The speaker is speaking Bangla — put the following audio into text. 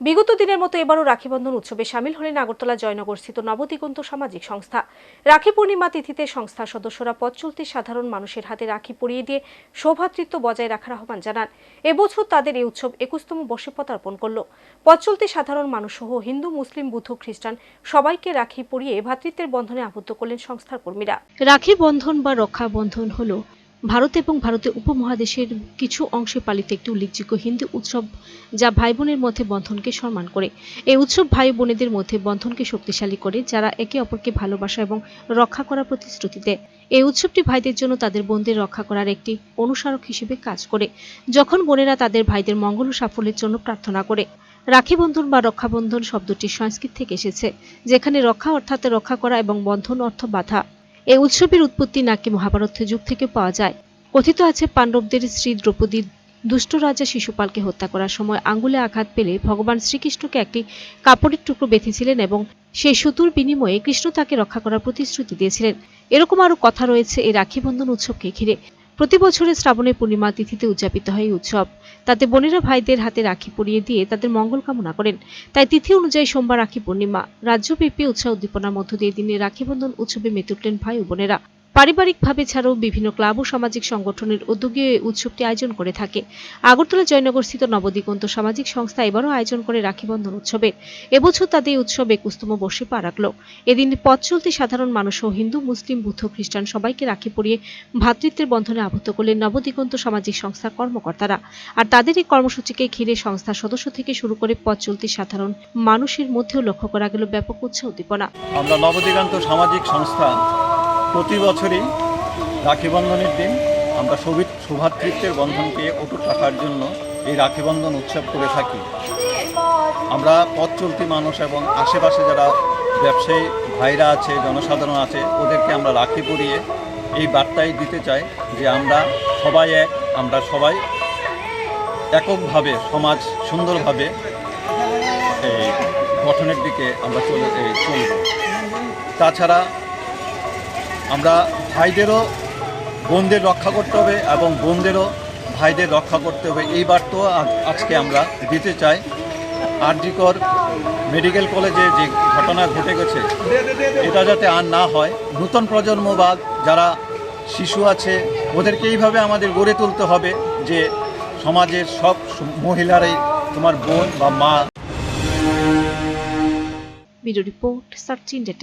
বিগত দিনের মতো এবারও রাখি বন্ধন উৎসবে সামিল হলেন আগরতলা জয়নগরস্থিত নবদিগন্ত সামাজিক সংস্থা। রাখি পূর্ণিমা তিথিতে সংস্থার সদস্যরা পথ চলতি সাধারণ মানুষের হাতে রাখি পরিয়ে দিয়ে সৌভাতৃত্ব বজায় রাখার আহ্বান জানান। এবছর তাদের এই উৎসব একুশতম বর্ষে পদার্পণ করল। পথ চলতি সাধারণ মানুষ সহ হিন্দু, মুসলিম, বুদ্ধ, খ্রিস্টান সবাইকে রাখি পরিয়ে ভ্রাতৃত্বের বন্ধনে আবদ্ধ করলেন সংস্থার কর্মীরা। রাখি বন্ধন বা রক্ষা বন্ধন হলো ভারত এবং ভারতের উপমহাদেশের কিছু অংশে পালিত একটি উল্লেখযোগ্য হিন্দু উৎসব যা ভাই বোনের মধ্যে বন্ধনকে সম্মান করে। এই উৎসব ভাই বোনেদের মধ্যে বন্ধনকে শক্তিশালী করে, যারা একে অপরকে ভালোবাসা এবং রক্ষা করার প্রতিশ্রুতি দেয়। এই উৎসবটি ভাইদের জন্য তাদের বোনদের রক্ষা করার একটি অনুসারক হিসেবে কাজ করে, যখন বোনেরা তাদের ভাইদের মঙ্গল ও সাফল্যের জন্য প্রার্থনা করে। রাখি বন্ধন বা রক্ষাবন্ধন শব্দটি সংস্কৃত থেকে এসেছে, যেখানে রক্ষা অর্থাৎ রক্ষা করা এবং বন্ধন অর্থ বাধা। এই উৎসবের উৎপত্তি নাকি মহাভারতের যুগ থেকে পাওয়া যায়। কথিত আছে, পাণ্ডবদের শ্রী দ্রৌপদী দুষ্ট রাজা শিশুপালকে হত্যা করার সময় আঙ্গুলে আঘাত পেলে ভগবান শ্রীকৃষ্ণকে একটি কাপড়ের টুকরো বেঁধেছিলেন এবং সেই সুতুর বিনিময়ে কৃষ্ণ তাকে রক্ষা করার প্রতিশ্রুতি দিয়েছিলেন। এরকম আরও কথা রয়েছে এই রাখি বন্ধন উৎসবকে ঘিরে। প্রতি বছরের শ্রাবণের পূর্ণিমা তিথিতে উদযাপিত হয় এই উৎসব। তাতে বোনেরা ভাইদের হাতে রাখি পরিয়ে দিয়ে তাদের মঙ্গল কামনা করেন। তাই তিথি অনুযায়ী সোমবার রাখি পূর্ণিমা। রাজ্যব্যাপী উৎসাহ উদ্দীপনার মধ্য দিয়ে দিনে রাখি বন্ধন উৎসবে মেতে উঠলেন ভাই ও বোনেরা। পারিবারিকভাবে ছাড়াও বিভিন্ন ক্লাব ও সামাজিক সংগঠনের উদ্যোগে উৎসবটি আয়োজন করে থাকে। আগরতলা জয়নগরস্থিত নবদিগন্ত সামাজিক সংস্থা এবারও আয়োজন করে রাখি বন্ধন উৎসবের এবছর তাদের উৎসব একুশতম বর্ষে পা রাখল। এদিন পথ চলতে সাধারণ মানুষ ও হিন্দু, মুসলিম, বুদ্ধ, খ্রিস্টান সবাইকে রাখি পরিয়ে ভ্রাতৃত্বের বন্ধনে আবদ্ধ করলেন নবদিগন্ত সামাজিক সংস্থার কর্মকর্তারা। আর তাদের এই কর্মসূচিকে ঘিরে সংস্থার সদস্য থেকে শুরু করে পথ চলতি সাধারণ মানুষের মধ্যেও লক্ষ্য করা গেল ব্যাপক উৎসাহ উদ্দীপনা। আমরা নবদিগান্ত সামাজিক সংস্থা প্রতি বছরই রাখি বন্ধনের দিন আমরা সৌভাতৃত্বের বন্ধনকে অটুট রাখার জন্য এই রাখি বন্ধন উৎসব করে থাকি। আমরা পথ চলতি মানুষ এবং আশেপাশে যারা ব্যবসায়ী ভাইরা আছে, জনসাধারণ আছে, ওদেরকে আমরা রাখি পরিয়ে এই বার্তাই দিতে চাই যে আমরা সবাই এক, আমরা সবাই এককভাবে, সমাজ সুন্দরভাবে গঠনের দিকে আমরা চলে চলব। তাছাড়া আমরা ভাইদেরও বোনদের রক্ষা করতে হবে এবং বোনদেরও ভাইদের রক্ষা করতে হবে। এই বার্তাও আজ- আজকে আমরা দিতে চাই আরজিকর মেডিকেল কলেজে যে ঘটনা ঘটে গেছে, এটা যাতে আর না হয়। নূতন প্রজন্ম বা যারা শিশু আছে, ওদেরকে এইভাবে আমাদের গড়ে তুলতে হবে যে সমাজের সব মহিলারাই তোমার বোন বা মা ভিডিও রিপোর্ট সার্চ ইন্ডিয়া